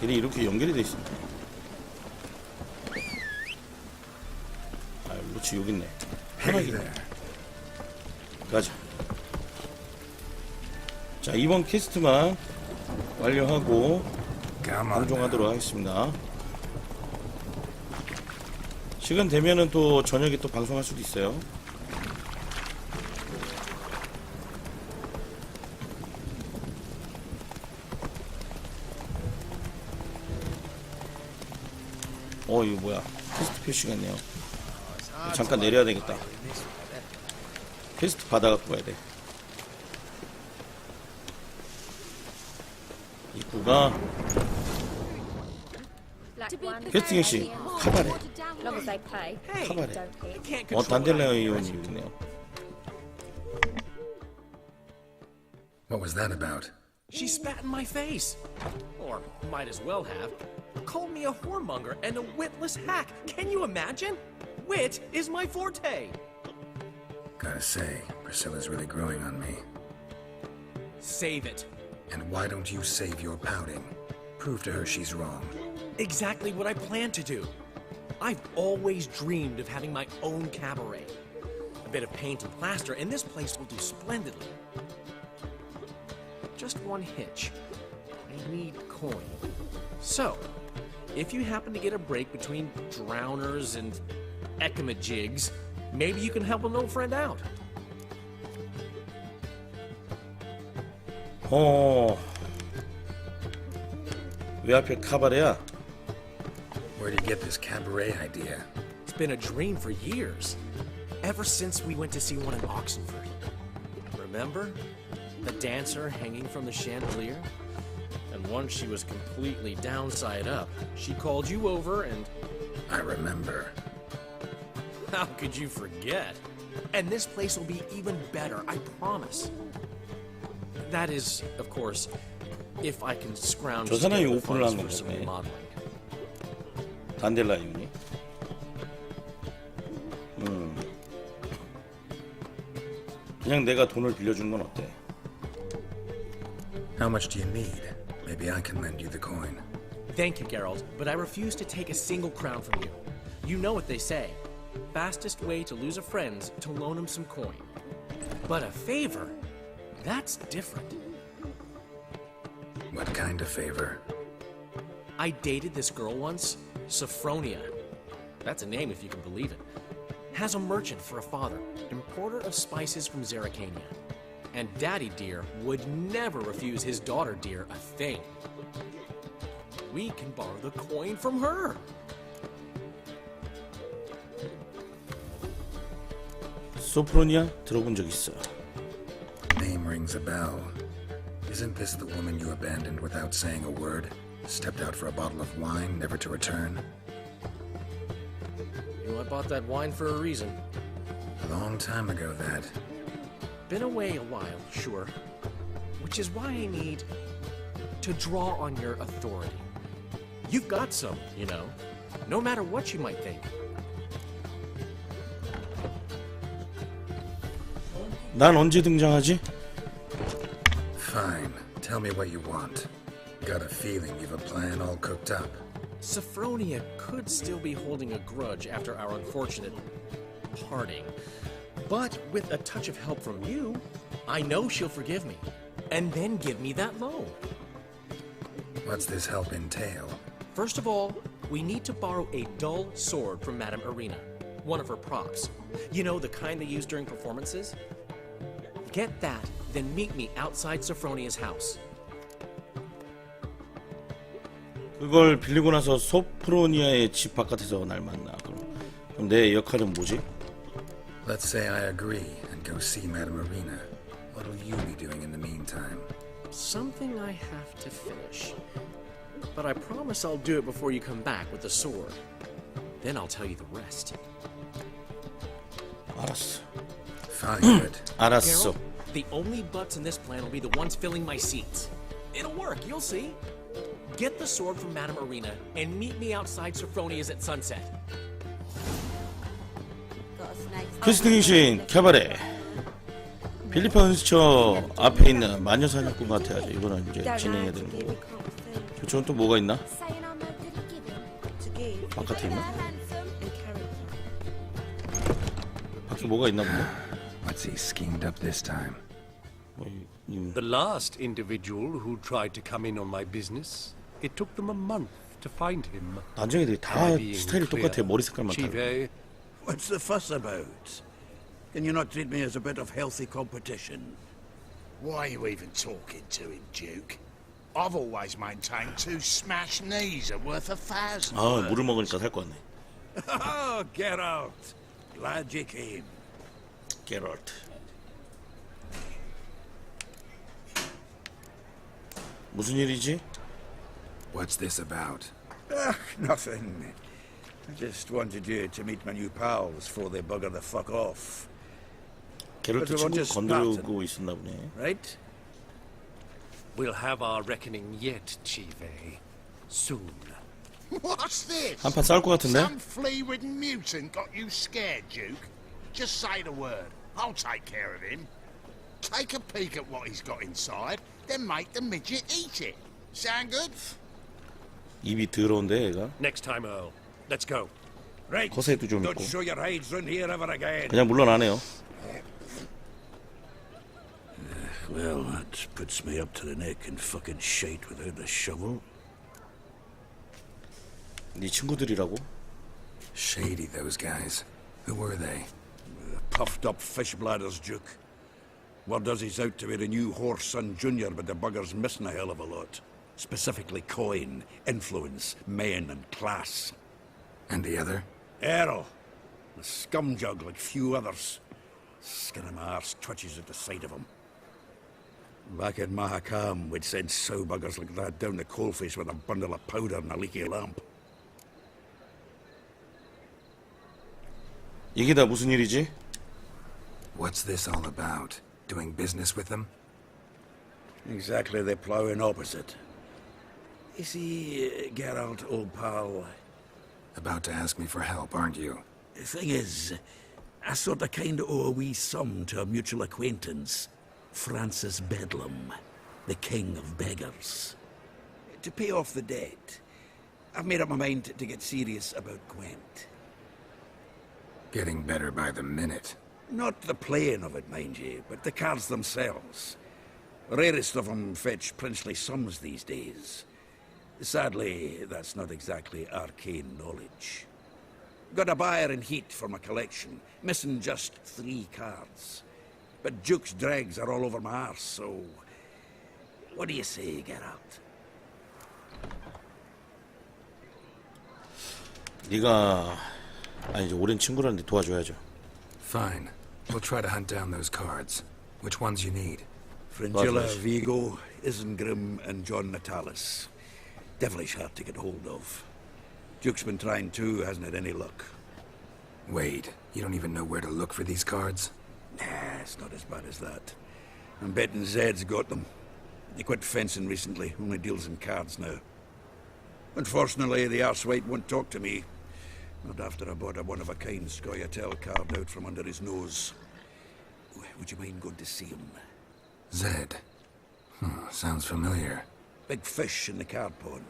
길이 이렇게 연결이 돼 있습니다. 아, 루치 여기 있네. 편하게. 가자. 자, 이번 퀘스트만 완료하고. 방송하도록 하겠습니다. 시간 되면은 또 저녁에 또 방송할 수도 있어요. 어 이거 뭐야 퀘스트 표시가 있네요 잠깐 내려야 되겠다 퀘스트 받아갖고 가야 돼 입구가 캐스팅 씨 카바레. 카바레 어 control 단델라이온이 있네요 What was that about? She spat in my face. Or might as well have. Called me a whoremonger and a witless hack. Can you imagine? Wit is my forte. Gotta say, Priscilla's really growing on me. Save it. And why don't you save your pouting? Prove to her she's wrong. Exactly what I plan to do. I've always dreamed of having my own cabaret. A bit of paint and plaster, and this place will do splendidly. Just one hitch I need coin. So, if you happen to get a break between drowners and ekamajigs, maybe you can help an old friend out. 어. 왜 하필 카바레야? Where'd you get this cabaret idea? It's been a dream for years. Ever since we went to see one in Oxenford. Remember? The dancer hanging from the chandelier? And once she was completely downside up, she called you over and I remember. how could you forget? And this place will be even better, I promise. That is, of course, if I can scrounge 저 사람이 together 오픈을 funds 한 for some 거네. remodeling. 단델라이온이. 음. 그냥 내가 돈을 빌려주는 건 어때? How much do you need? Maybe I can lend you the coin. Thank you, Geralt, but I refuse to take a single crown from you. You know what they say. Fastest way to lose a friend's to loan him some coin. But a favor? That's different. What kind of favor? I dated this girl once, Sophronia. That's a name if you can believe it. Has a merchant for a father, importer of spices from Zeracania And Daddy Dear would never refuse his daughter Dear a thing. We can borrow the coin from her. 소프로니아 들어본 적 있어. Name rings a bell. Isn't this the woman you abandoned without saying a word? Stepped out for a bottle of wine, never to return? You know, I bought that wine for a reason. A long time ago, that. Been away a while, sure. Which is why I need to draw on your authority. You've got some, you know, no matter what you might think. 난 언제 등장하지? Fine. Tell me what you want. Got a feeling you've a plan all cooked up. Sophronia could still be holding a grudge after our unfortunate parting. But with a touch of help from you, I know she'll forgive me. And then give me that loan. What's this help entail? First of all, we need to borrow a dull sword from Madame Arena, one of her props. You know, the kind they use during performances? Get that, then meet me outside Sophronia's house. 그걸 빌리고 나서 소프로니아의 집 바깥에서 날 만나. 그럼, 그럼 내 역할은 뭐지? Let's say I agree and go see Madame Arena. What'll you be doing in the meantime? Something I have to finish. But I promise I'll do it before you come back with the sword. Then I'll tell you the rest. Aras. Fine, good. Arasso. The only butts in this plan will be the ones filling my seats. It'll work, you'll see. Get the sword from Madame Arena and meet me outside Sophronia's at sunset. Snake. 퀘스팅신 캐바레. 필리핀 은스처 앞에 있는 마녀 사냥꾼 같아야죠. 이거는 이제 진행해야 되는 거고. 이쪽은 또 뭐가 있나? 바깥에 있나? 밖에 뭐가 있나 본데? What's he schemed up this time? 뭐, 이- 이- The last individual who tried to come in on my business, it took them a month to find him. 난쟁이들이 다 스타일이? 똑같아 머리 색깔만 다르고 Chive, What's the fuss about? Can you not treat me as a bit of healthy competition? Why are you even talking to him, Duke? I've always maintained two smashed knees are worth a thousand. 아 물을 먹으니까 살 것 같네 Oh, get out! Glad you came. 게럴트 무슨 일이지? What's this about? Ah, nothing. I just wanted you to meet my new pals before they bugger the fuck off, 게럴트 But 친구 Roger 건드리고 있었나 보네 right? we'll have our reckoning yet, Chive. Soon. What's this? 한판 싸울 것 같은데? Some flea-ridden mutant got you scared, Duke. Just say the word. I'll take care of him. Take a peek at what he's got inside, then make the midget eat it. Sound good? 입이 더러운데 얘가 Next time, Earl. Let's go. Right. 거세도 좀 Don't 있고 show your hides round here ever again. 그냥 물러나네요 Well, that puts me up to the neck in fucking shite without a shovel. 네 친구들이라고? Shady, those guys. Who were they? Puffed up fish bladders, Duke. Word does he's out to be the new horse son junior, but the bugger's missing a hell of a lot. Specifically coin, influence, men, and class. And the other? Errol, a scumjug like few others. Skin of my arse twitches at the sight of him. Back in Mahakam, we'd send sow buggers like that down the coalface with a bundle of powder and a leaky lamp. 이게 다 무슨 일이지? What's this all about? Doing business with them? Exactly the ploughing opposite. You see, uh, Geralt, old pal, about to ask me for help, aren't you? the thing is, I sort of kind of owe a wee sum to a mutual acquaintance, Francis Bedlam, the king of beggars. To pay off the debt, I've made up my mind to get serious about Gwent. Getting better by the minute. Not the playing of it, mind you, but the cards themselves. Rarest of them fetch princely sums these days. Sadly, that's not exactly arcane knowledge. Got a buyer in heat for my collection, missing just three cards. But Duke's dregs are all over my arse, so. What do you say, Geralt? 네가 아니 이제 오랜 친구라는데 도와줘야죠 Fine. We'll try to hunt down those cards. Which ones you need? Fringilla, Lovely. Vigo, Isengrim, and John Natalis. Devilish hard to get hold of. Duke's been trying too, hasn't had any luck. Wait, you don't even know where to look for these cards? Nah, it's not as bad as that. I'm betting Zed's got them. He quit fencing recently, only deals in cards now. Unfortunately, the arsewite won't talk to me. Not after I bought a one-of-a-kind Scoia'tael card out from under his nose. Would you mind going to see him? Zed. Hmm, sounds familiar. Big fish in the card pond.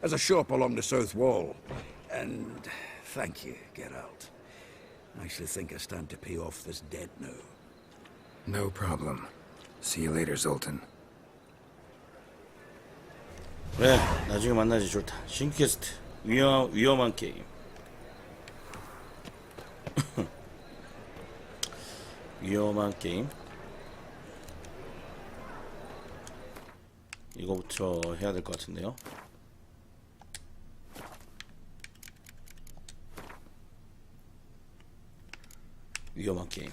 There's a shop along the south wall. And thank you, Geralt. I actually think I stand to pay off this debt now. No problem. See you later, Zoltan. 그래 나중에 만나지 좋다 신캐스트 위험, 위험한 게임 위험한 게임 이거부터 해야 될 것 같은데요. 위험한 게임.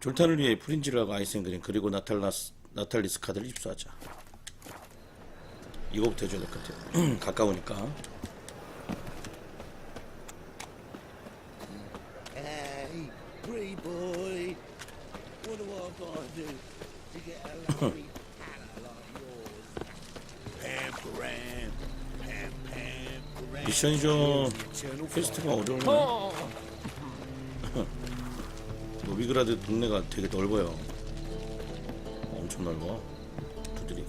졸탄을 위해 프린지라가 아이센 그린 그리고 나탈라스, 나탈리스 카드를 입수하자. 이거부터 해줘야 될 것 같아요. 가까우니까. 미션이 좀 퀘스트가 어려우네 노비그라드 동네가 되게 넓어요 엄청 넓어 두드리기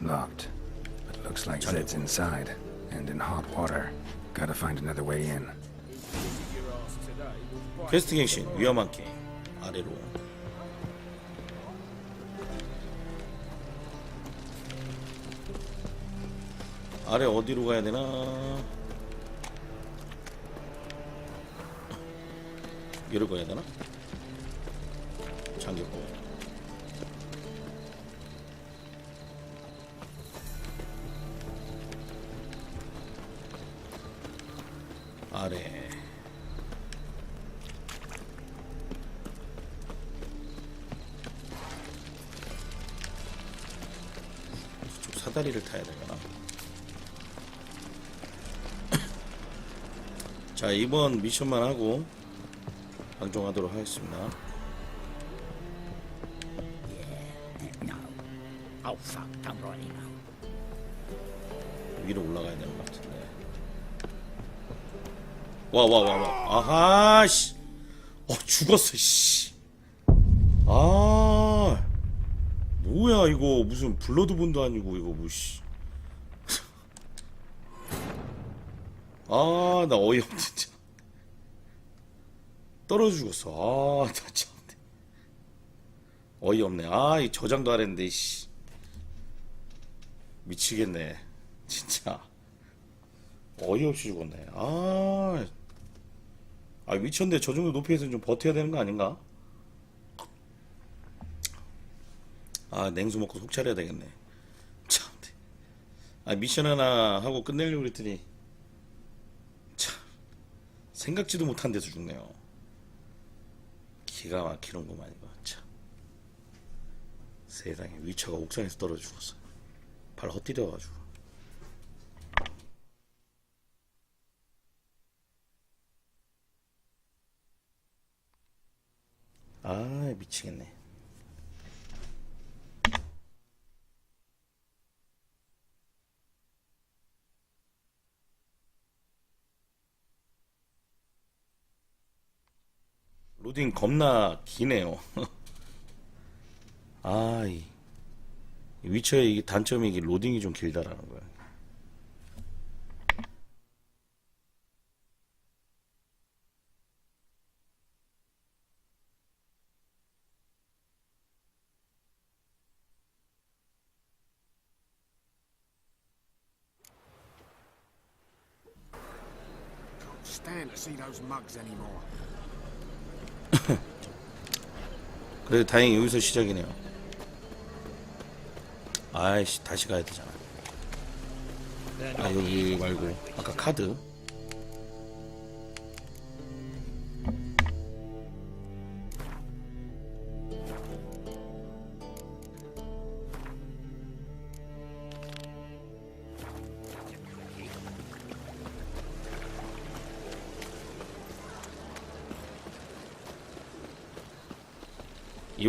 Locked. But looks like Zed's inside and in hot water. Gotta find another way in. 퀘스트 갱신 위험한 게임 아래로 아래 어디로 가야 되나? 여기로 가야 되나? 잠겼고 아래. 좀 사다리를 타야 되나? 자 이번 미션만 하고 방종하도록 하겠습니다. Now. 위로 올라가야 되는 것 같은데. 와 와 와 와. 아하 씨. 어 죽었어 씨. 아 뭐야 이거 무슨 블러드본도 아니고 이거 뭐 씨. 아 나 어이없네 진짜. 떨어져 죽었어. 아 나 참. 어이없네. 아 이 저장도 안 했는데 씨. 미치겠네. 진짜 어이없이 죽었네. 아, 아 미쳤는데 저 정도 높이에서 좀 버텨야 되는 거 아닌가? 아 냉수 먹고 속 차려야 되겠네. 참, 아 미션 하나 하고 끝내려고 그랬더니 참 생각지도 못한 데서 죽네요. 기가 막히는구만 이거 참. 세상에 위쳐가 옥상에서 떨어져 죽었어. 발 헛디뎌가지고. 아 미치겠네. 로딩 겁나 기네요. 아, 이 위쳐의 단점이 이게 로딩이 좀 길다라는 거야. 그래도 다행히 여기서 시작이네요. 아이씨 다시 가야 되잖아. 아 여기 말고 아까 카드.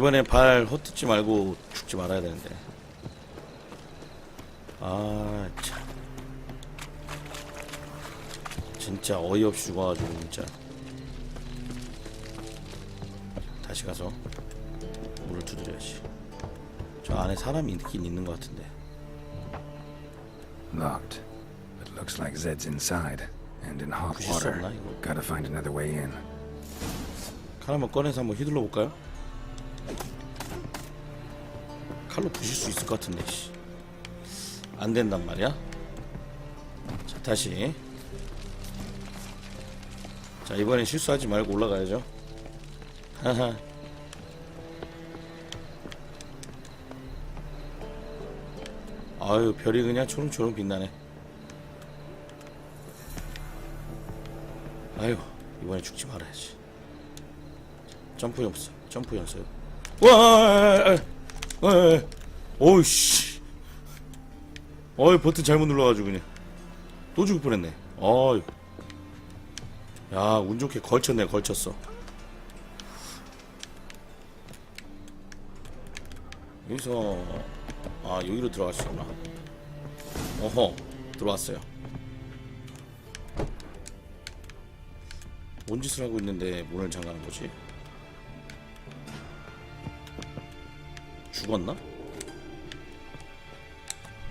이번엔 발 헛듣지 말고 죽지 말아야 되는데. 아, 참. 진짜 어이없이 죽어가지고, 진짜. 다시 가서 문을 두드려야지. 저 안에 사람이 있긴 있는 것 같은데. Locked. But looks like Zed's inside. And in hot water. Gotta find another way in. 칼 한번 꺼내서 한번 휘둘러 볼까요? 칼로 부실 수 있을 것 같은데 씨. 안 된단 말이야. 자 다시. 자 이번엔 실수하지 말고 올라가야죠. 하하. 아유 별이 그냥 초롱초롱 빛나네. 아유 이번에 죽지 말아야지. 점프 연습, 점프 연습. 와, 어이씨, 어이 버튼 잘못 눌러가지고 그냥 또 죽을 뻔했네. 어이, 야, 운 좋게 걸쳤네, 걸쳤어. 여기서 아 여기로 들어갈 수 있구나. 어허, 들어왔어요. 뭔 짓을 하고 있는데 문을 잠가는 거지? 죽었나?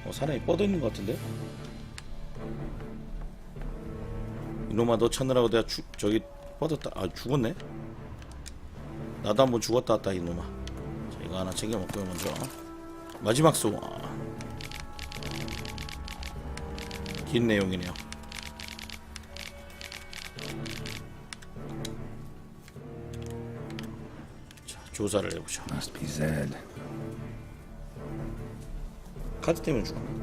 어, 사람이 뻗어 있는 것 같은데? 이놈아 너 찾느라고 내가 죽 저기 뻗었다. 아 죽었네? 나도 한번 죽었다 왔다 이놈아. 자 이거 하나 챙겨 먹고요 먼저. 마지막 소원 긴 내용이네요. 자 조사를 해보죠. 카드 때문에 죽었네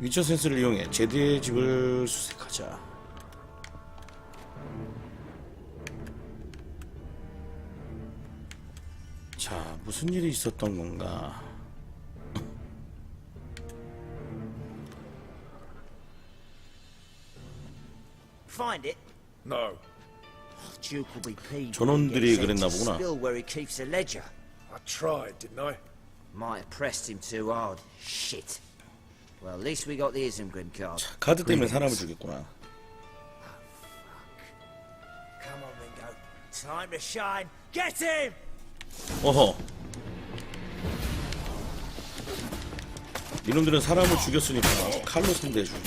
위쳐 센스를 이용해 제드의 집을 수색하자 자 무슨 일이 있었던 건가 Find it? No. Gets 그랬나 보구나. Spill where he keeps the ledger. I tried, didn't I? Might have pressed him too hard. Shit. Well, at least we got the Isengrim card. 카드 때문에 사람을 죽였구나 Come on, Ringo. Time to shine. Get him! 어허 이놈들은 사람을 죽였으니까 칼로 상대해 주고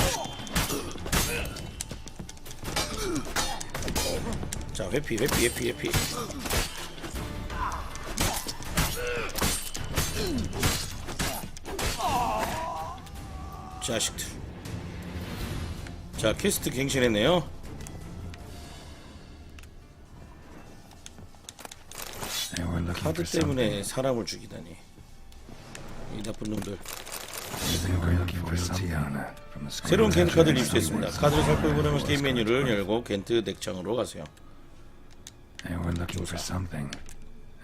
회피 회피 회피 회피 자식들 자 퀘스트 갱신했네요 카드. 때문에 사람을 죽이다니 이 나쁜 놈들 새로운 겐트 카드를 입수했습니다. 카드를 살펴보려면 게임 메뉴를 열고 겐트 덱창으로 가세요. They were looking for something.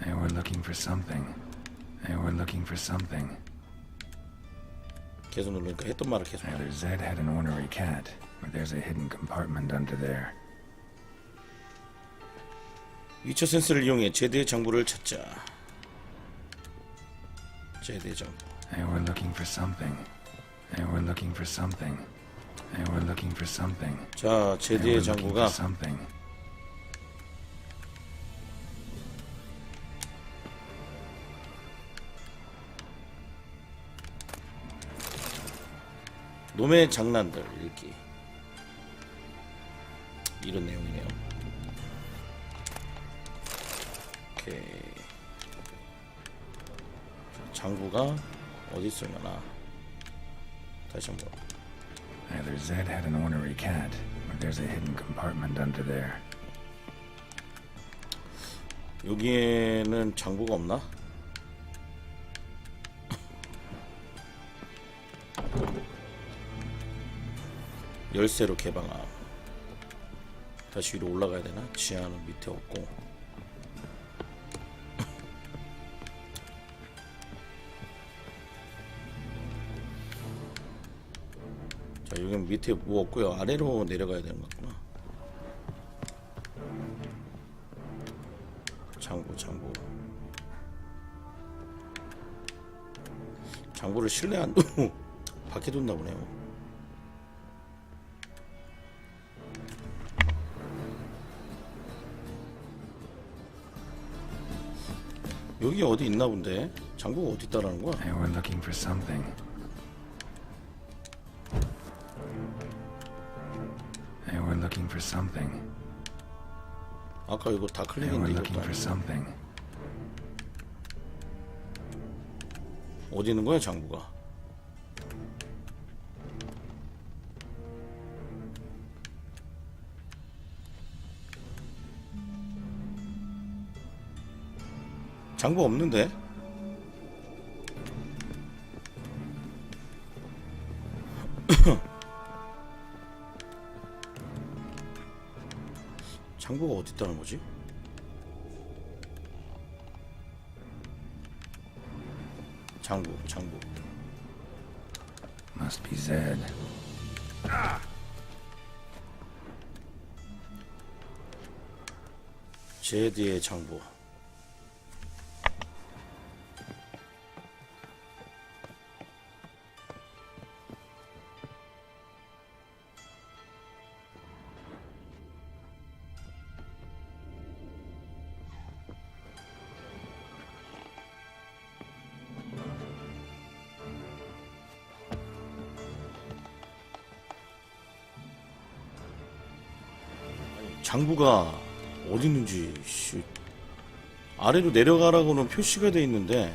They were looking for something. They were looking for something. 계속 누르니까 했던 말을 계속 하네. Either Zed had an ornery cat, or there's a hidden compartment under there. 위쳐 센스를 이용해 제드의 장부를 찾자. 제드의 장부. They were looking for something. They were looking for something. They were looking for something. 자, They were 제드의 looking for 장부가 놈의 장난들 읽기. 이런 내용이네요. 오케이. 자, 장부가 어디 있으려나? 다시 한번. Either Zed had an ornery cat, or there's a hidden compartment under there. 여기에는 장부가 없나? 열쇠로 개방함. 다시 위로 올라가야 되나? 지하는 밑에 없고. 자, 여기는 밑에 뭐 없고요. 아래로 내려가야 되는 것 같구나. 장부 장부 장부를 실내 안 두고 밖에 뒀나 보네요 여기 어디 있나 본데 장부가 어디 있다라는 거야 They were looking for something. They were looking for something. 아까 이거 다 They were 클릭인데 looking 이것도 for something. 어디 있는 거야 장부가 장부 없는데 장부가 어디 있다는 거지? 장부 장부 Must be Zed. 제디의 장부 장부가 어디 있는지 씨. 아래로 내려가라고는 표시가 돼 있는데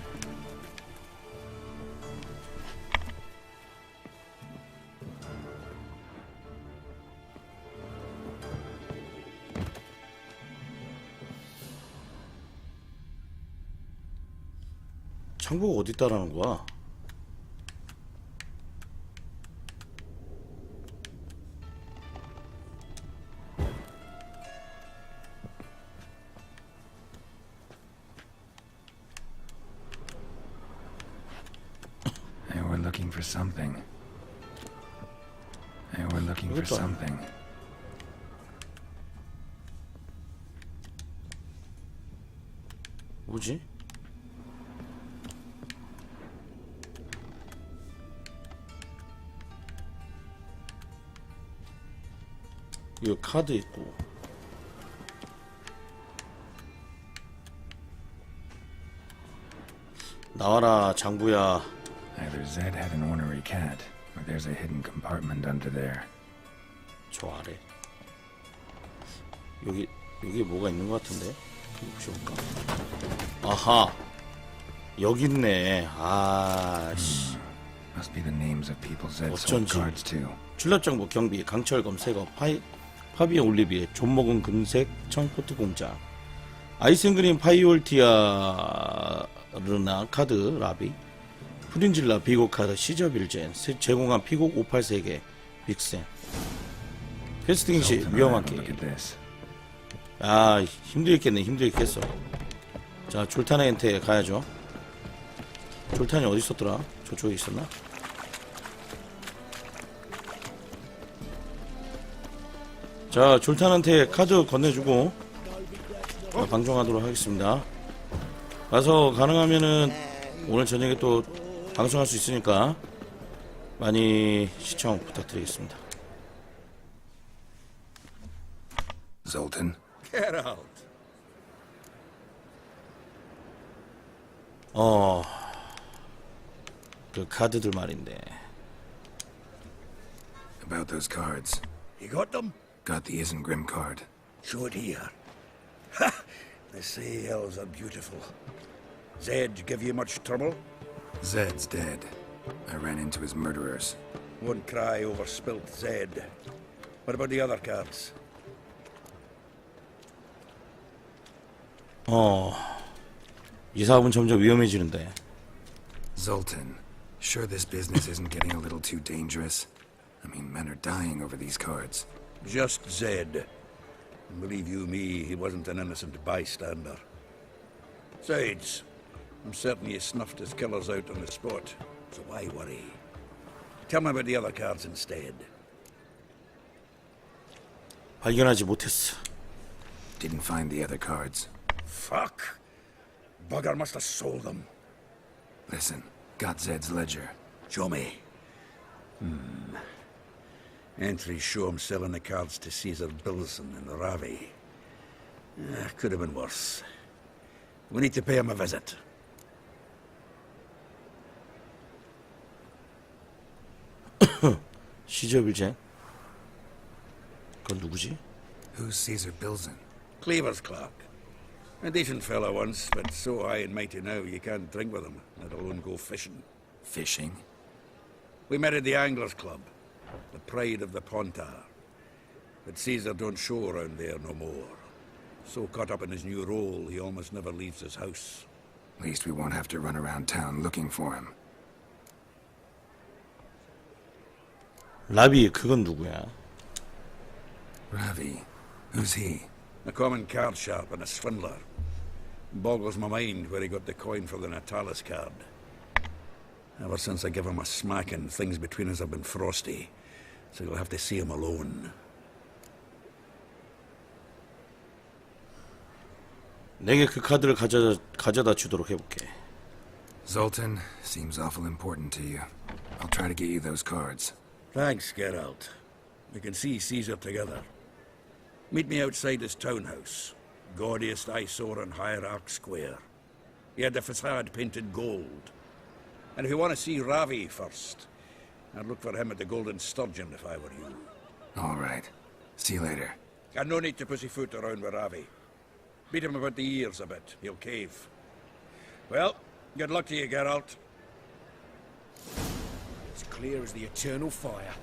장부가 어디 있다라는 거야? Something. They were looking for something. 뭐지? 이거 카드 있고 나와라 장부야 Either Zed had an ornery cat, or there's a hidden compartment under there. 저 아래 여기 여기 뭐가 있는 것 같은데 혹시 볼까 아하 여기 있네 아 씨 Must be the names of people Zed sold 어쩐지. cards to. 출납장부 경비 강철검 새거 파이 파비에 올리비에 존먹은 금색 청포트 공장 아이센그린 파이올티아르나 카드 라비 프린질라 비고 카드 시저빌젠 세- 제공한 피곡 583개 빅센. 패스팅 시 위험한 게임. 아 힘들겠네 힘들겠어. 자 졸탄한테 가야죠. 졸탄이 어디 있었더라? 저쪽에 있었나? 자 졸탄한테 카드 건네주고 자, 방송하도록 하겠습니다. 가서 가능하면은 오늘 저녁에 또 방송할 수 있으니까 많이 시청 부탁드리겠습니다 Zoltan, Get out. 어, 그 카드들 말인데. about those cards. You got them? Got the Isengrim card. Show it here. Ha! They say elves are beautiful. Zed give you much trouble? Zed's dead. I ran into his murderers. Won't cry over spilt Zed. What about the other cards? 어, 이 사업은 점점 위험해지는데. Zoltan, sure this business isn't getting a little too dangerous? I mean, men are dying over these cards. Just Zed. And believe you me, he wasn't an innocent bystander. Besides, I'm certain you snuffed his killers out on the spot, so why worry? Tell me about the other cards instead. 발견하지 못했어. Didn't find the other cards. Fuck! Bugger must have sold them. Listen, got Zed's ledger. Show me. Hmm. Entries show him selling the cards to Caesar Bilson and Ravi. Ah, could have been worse. We need to pay him a visit. 시저빌젠. 그건 누구지? Who's Caesar Bilzen? Cleaver's clerk. A decent fellow once, but so high and mighty now you can't drink with him, let alone go fishing. Fishing? We met at the Anglers Club, the pride of the Pontar. But Caesar don't show around there no more. So caught up in his new role, he almost never leaves his house. Least we won't have to run around town looking for him. 라비, 그건 누구야? Ravi. Who's he? A common card sharp and a swindler. Boggles my mind where he got the coin for the Natalis card. Ever since I gave him a smacking, things between us have been frosty. So you'll have to see him alone. 내게 그 카드를 가져다, 가져다 주도록 해볼게. Zoltan, seems awful important to you. I'll try to get you those cards. Thanks, Geralt. We can see Caesar together. Meet me outside his townhouse. Gaudiest eyesore on Hierarch Square. He had the facade painted gold. And if you want to see Ravi first, I'd look for him at the Golden Sturgeon if I were you. All right. See you later. And no need to pussyfoot around with Ravi. Beat him about the ears a bit. He'll cave. Well, good luck to you, Geralt. It's clear as the eternal fire.